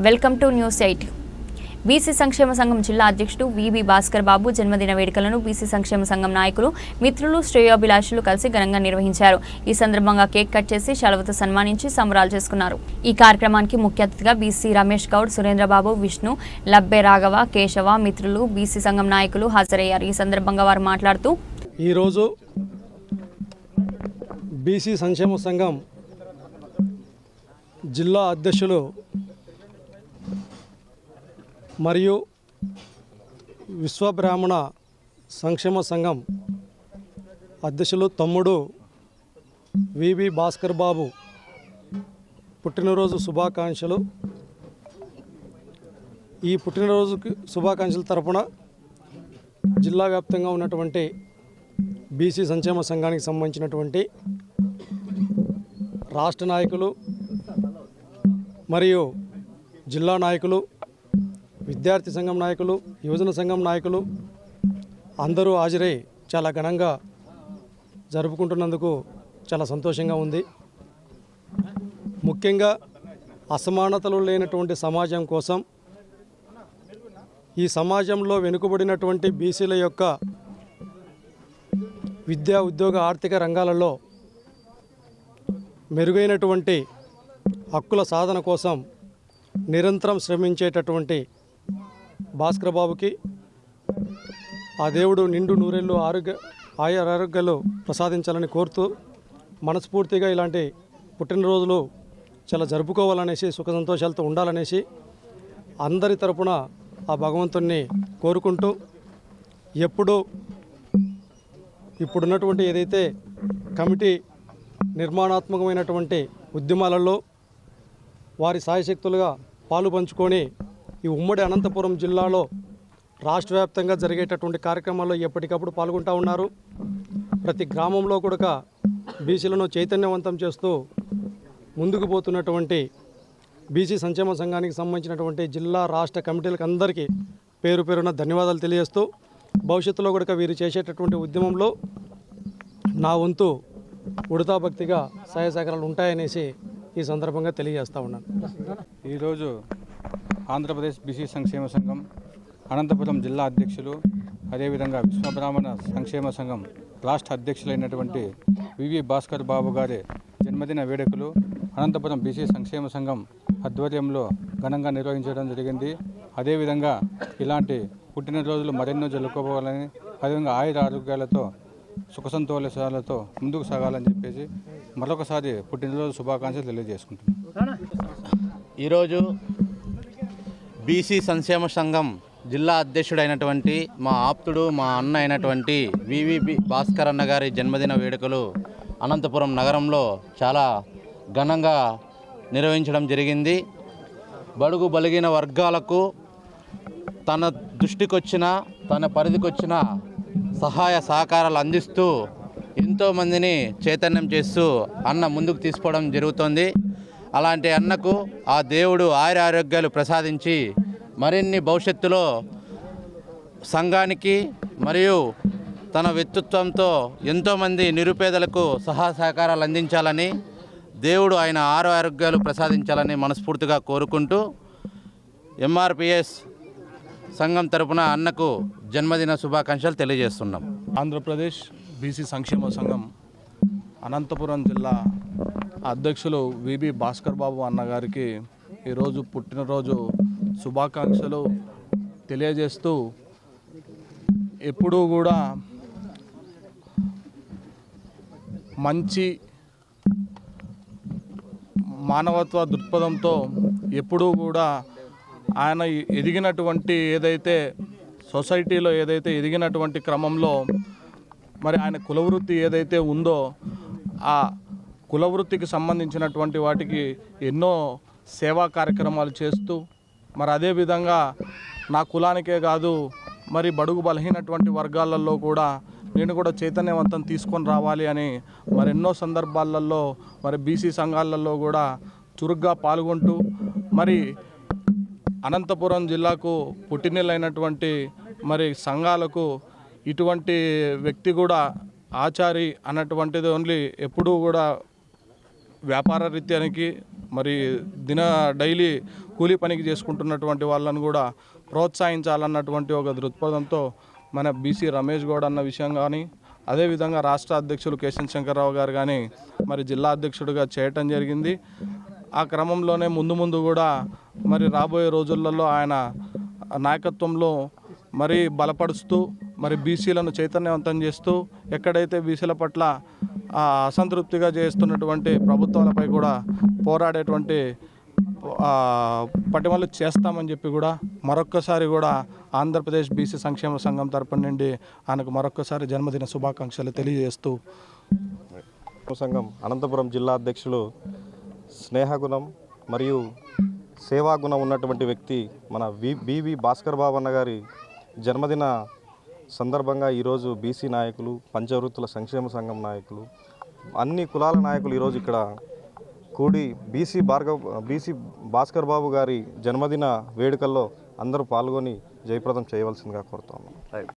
Welcome to news eight. BC సంక్షేమ సంఘం జిల్లా అధ్యక్షుడు వివి భాస్కర్ బాబు జన్మదిన వేడుకలను బీసీ సంక్షేమ సంఘం నాయకులు మిత్రులు శ్రేయోభిలాషులు కలిసి ఘనంగా నిర్వహించారు. ఈ సందర్భంగా కేక్ కట్ చేసి శలవతో సన్మానించి సంబరాలు చేసుకున్నారు. ఈ కార్యక్రమానికి ముఖ్య అతిథిగా బీసీ రమేష్ గౌడ్ సురేంద్రబాబు విష్ణు లబ్బె రాఘవ కేశవ మిత్రులు బీసీ సంఘం నాయకులు హాజరయ్యారు. ఈ సందర్భంగా వారు మాట్లాడుతూ ఈరోజు బీసీ సంక్షేమ సంఘం జిల్లా అధ్యక్షులు మరియు విశ్వబ్రాహ్మణ సంక్షేమ సంఘం అధ్యక్షులు తమ్ముడు వివి భాస్కర్ బాబు పుట్టినరోజు శుభాకాంక్షలు. ఈ పుట్టినరోజుకి శుభాకాంక్షల తరపున జిల్లా వ్యాప్తంగా ఉన్నటువంటి బీసీ సంక్షేమ సంఘానికి సంబంధించినటువంటి రాష్ట్ర నాయకులు మరియు జిల్లా నాయకులు విద్యార్థి సంఘం నాయకులు యువజన సంఘం నాయకులు అందరూ హాజరై చాలా ఘనంగా జరుపుకుంటున్నందుకు చాలా సంతోషంగా ఉంది. ముఖ్యంగా అసమానతలు లేనటువంటి సమాజం కోసం ఈ సమాజంలో వెనుకబడినటువంటి బీసీల యొక్క విద్యా ఉద్యోగ ఆర్థిక రంగాలలో మెరుగైనటువంటి హక్కుల సాధన కోసం నిరంతరం శ్రమించేటటువంటి భాస్కర్ బాబుకి ఆ దేవుడు నిండు నూరేళ్ళు ఆరోగ్య ఆయా ఆరోగ్యాలు ప్రసాదించాలని కోరుతూ మనస్ఫూర్తిగా ఇలాంటి పుట్టినరోజులు చాలా జరుపుకోవాలనేసి సుఖ సంతోషాలతో ఉండాలనేసి అందరి తరపున ఆ భగవంతుణ్ణి కోరుకుంటూ ఎప్పుడూ ఇప్పుడున్నటువంటి ఏదైతే కమిటీ నిర్మాణాత్మకమైనటువంటి ఉద్యమాలలో వారి సాయశక్తులుగా పాలు పంచుకొని ఈ ఉమ్మడి అనంతపురం జిల్లాలో రాష్ట్ర వ్యాప్తంగా జరిగేటటువంటి కార్యక్రమాల్లో ఎప్పటికప్పుడు పాల్గొంటూ ఉన్నారు. ప్రతి గ్రామంలో కూడా బీసీలను చైతన్యవంతం చేస్తూ ముందుకు పోతున్నటువంటి బీసీ సంక్షేమ సంఘానికి సంబంధించినటువంటి జిల్లా రాష్ట్ర కమిటీలకు అందరికీ పేరు పేరున ధన్యవాదాలు తెలియజేస్తూ భవిష్యత్తులో కూడా వీరు చేసేటటువంటి ఉద్యమంలో నా వంతు ఉడతాభక్తిగా సహాయ సహకారాలు ఉంటాయనేసి ఈ సందర్భంగా తెలియజేస్తూ ఉన్నాను. ఈరోజు ఆంధ్రప్రదేశ్ బీసీ సంక్షేమ సంఘం అనంతపురం జిల్లా అధ్యక్షులు అదేవిధంగా విశ్వబ్రాహ్మణ సంక్షేమ సంఘం రాష్ట్ర అధ్యక్షులైనటువంటి వివి భాస్కర్ బాబు గారి జన్మదిన వేడుకలు అనంతపురం బీసీ సంక్షేమ సంఘం ఆధ్వర్యంలో ఘనంగా నిర్వహించడం జరిగింది. అదేవిధంగా ఇలాంటి పుట్టినరోజులు మరెన్నో జరుపుకోవాలని అదేవిధంగా ఆయుర ఆరోగ్యాలతో సుఖ సంతోషాలతో ముందుకు సాగాలని చెప్పేసి మరొకసారి పుట్టినరోజు శుభాకాంక్షలు తెలియజేసుకుంటున్నాను. ఈరోజు బీసీ సంక్షేమ సంఘం జిల్లా అధ్యక్షుడైనటువంటి మా ఆప్తుడు మా అన్న అయినటువంటి వివిబి భాస్కర్ అన్న గారి జన్మదిన వేడుకలు అనంతపురం నగరంలో చాలా ఘనంగా నిర్వహించడం జరిగింది. బడుగు బలిగిన వర్గాలకు తన దృష్టికొచ్చిన తన పరిధికొచ్చిన సహాయ సహకారాలు అందిస్తూ ఎంతోమందిని చైతన్యం చేస్తూ అన్న ముందుకు తీసుకోవడం జరుగుతోంది. అలాంటి అన్నకు ఆ దేవుడు ఆయుర ఆరోగ్యాలు ప్రసాదించి మరిన్ని భవిష్యత్తులో సంఘానికి మరియు తన వ్యక్తిత్వంతో ఎంతోమంది నిరుపేదలకు సహా సహకారాలు అందించాలని దేవుడు ఆయన ఆరు ఆరోగ్యాలు ప్రసాదించాలని మనస్ఫూర్తిగా కోరుకుంటూ ఎంఆర్పిఎస్ సంఘం తరపున అన్నకు జన్మదిన శుభాకాంక్షలు తెలియజేస్తున్నాం. ఆంధ్రప్రదేశ్ బీసీ సంక్షేమ సంఘం అనంతపురం జిల్లా అధ్యక్షులు విబి భాస్కర్ బాబు అన్నగారికి ఈరోజు పుట్టినరోజు శుభాకాంక్షలు తెలియజేస్తూ ఎప్పుడూ కూడా మంచి మానవత్వ దృక్పథంతో ఎప్పుడూ కూడా ఆయన ఎదిగినటువంటి ఏదైతే సొసైటీలో ఏదైతే ఎదిగినటువంటి క్రమంలో మరి ఆయన కులవృత్తి ఏదైతే ఉందో ఆ కులవృత్తికి సంబంధించినటువంటి వాటికి ఎన్నో సేవా కార్యక్రమాలు చేస్తూ మరి అదేవిధంగా నా కులానికే కాదు మరి బడుగు బలహీనటువంటి వర్గాలలో కూడా నేను కూడా చైతన్యవంతం తీసుకొని రావాలి అని మరి ఎన్నో సందర్భాలలో మరి బీసీ సంఘాలలో కూడా చురుగ్గా పాల్గొంటూ మరి అనంతపురం జిల్లాకు పుట్టినెలైనటువంటి మరి సంఘాలకు ఇటువంటి వ్యక్తి కూడా ఆచారి అన్నటువంటిది ఓన్లీ ఎప్పుడూ కూడా వ్యాపార రీత్యానికి మరి దిన డైలీ కూలీ పనికి చేసుకుంటున్నటువంటి వాళ్ళను కూడా ప్రోత్సహించాలన్నటువంటి ఒక దృక్పథంతో మన బీసీ రమేష్ గౌడ్ అన్న విషయం కానీ అదేవిధంగా రాష్ట్ర అధ్యక్షులు కేశన్ శంకర్రావు గారు కానీ మరి జిల్లా అధ్యక్షుడిగా చేయటం జరిగింది. ఆ క్రమంలోనే ముందు ముందు కూడా మరి రాబోయే రోజులలో ఆయన నాయకత్వంలో మరి బలపరుస్తూ మరి బీసీలను చైతన్యవంతం చేస్తూ ఎక్కడైతే బీసీల పట్ల అసంతృప్తిగా చేస్తున్నటువంటి ప్రభుత్వాలపై కూడా పోరాడేటువంటి పటిమలు చేస్తామని చెప్పి కూడా మరొక్కసారి కూడా ఆంధ్రప్రదేశ్ బీసీ సంక్షేమ సంఘం తరపు నుండి ఆయనకు మరొక్కసారి జన్మదిన శుభాకాంక్షలు తెలియజేస్తూ సంఘం అనంతపురం జిల్లా అధ్యక్షులు స్నేహగుణం మరియు సేవాగుణం ఉన్నటువంటి వ్యక్తి మన వి బీవీ భాస్కర్ బాబు అన్న గారి జన్మదిన సందర్భంగా ఈరోజు బీసీ నాయకులు పంచవృత్తుల సంక్షేమ సంఘం నాయకులు అన్ని కులాల నాయకులు ఈరోజు ఇక్కడ కూడి బీసీ భార్గవ్ బీసీ భాస్కర్ బాబు గారి జన్మదిన వేడుకల్లో అందరూ పాల్గొని జయప్రదం చేయవలసిందిగా కోరుతాము